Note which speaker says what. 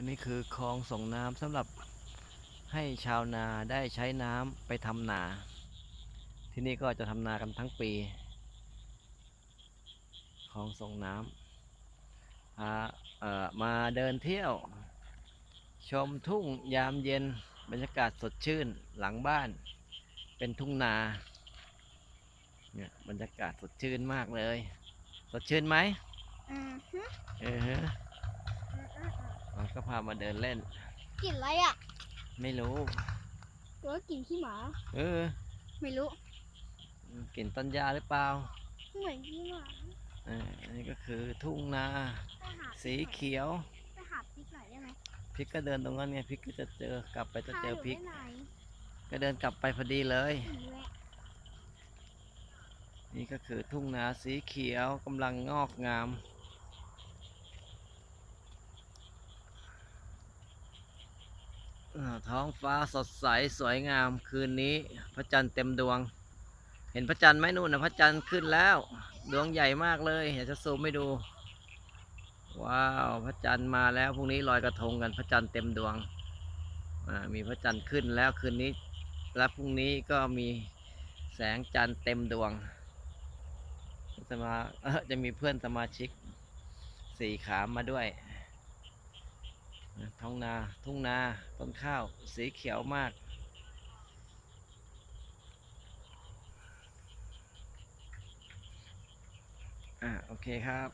Speaker 1: อันนี้คือคลองส่งน้ำสำหรับให้ชาวนาได้ใช้น้ำไปทำนา ที่นี่ก็จะทำนากันทั้งปีคลองส่งน้ำพาเอ่อมาเดินเที่ยว ชมทุ่งยามเย็นบรรยากาศสดชื่นหลังบ้าน เป็นทุ่งนาเนี่ยบรรยากาศสดชื่นมากเลย สดชื่นไหม
Speaker 2: อือฮึ
Speaker 1: เออฮะเรา ก็พามาเดินเล่น
Speaker 2: กลิ่นอะไรอะ
Speaker 1: ไม่รู้
Speaker 2: หรือว่ากลิ่นขี้หมา
Speaker 1: เออ
Speaker 2: ไม่รู้
Speaker 1: กลิ่นต้นยาหรือเปล่า
Speaker 2: เหมือนขี้หมา
Speaker 1: เอออันนี้ก็คือทุ่งนา
Speaker 2: ไปหา
Speaker 1: สีเขียว
Speaker 2: ไปหาพริกหน่อยได้ไหม
Speaker 1: พริกก็เดินตรงนั้นไงพริกก็จะเจอกลับไปจะเจอพริก
Speaker 2: พาหนูไปไหน
Speaker 1: ก็เดินกลับไปพอดีเลย
Speaker 2: ถึงแล้ว
Speaker 1: นี่ก็คือทุ่งนาสีเขียวกำลังงอกงาม อ่า ท้องฟ้าสดใสสวยงามคืนนี้ พระจันทร์เต็มดวง เห็นพระจันทร์ไหมนู่นนะพระจันทร์ขึ้นแล้ว ดวงใหญ่มากเลยอยากจะซูมให้ดู ว้าวพระจันทร์มาแล้วพรุ่งนี้ลอยกระทงกันพระจันทร์เต็มดวงมีพระจันทร์ขึ้นแล้วคืนนี้ และพรุ่งนี้ก็มีแสงจันทร์เต็มดวงจะมาจะมีเพื่อนสมาชิกสี่ขามาด้วย ท้องนาทุ่งนาต้นข้าวสีเขียวมากอ่าโอเคครับ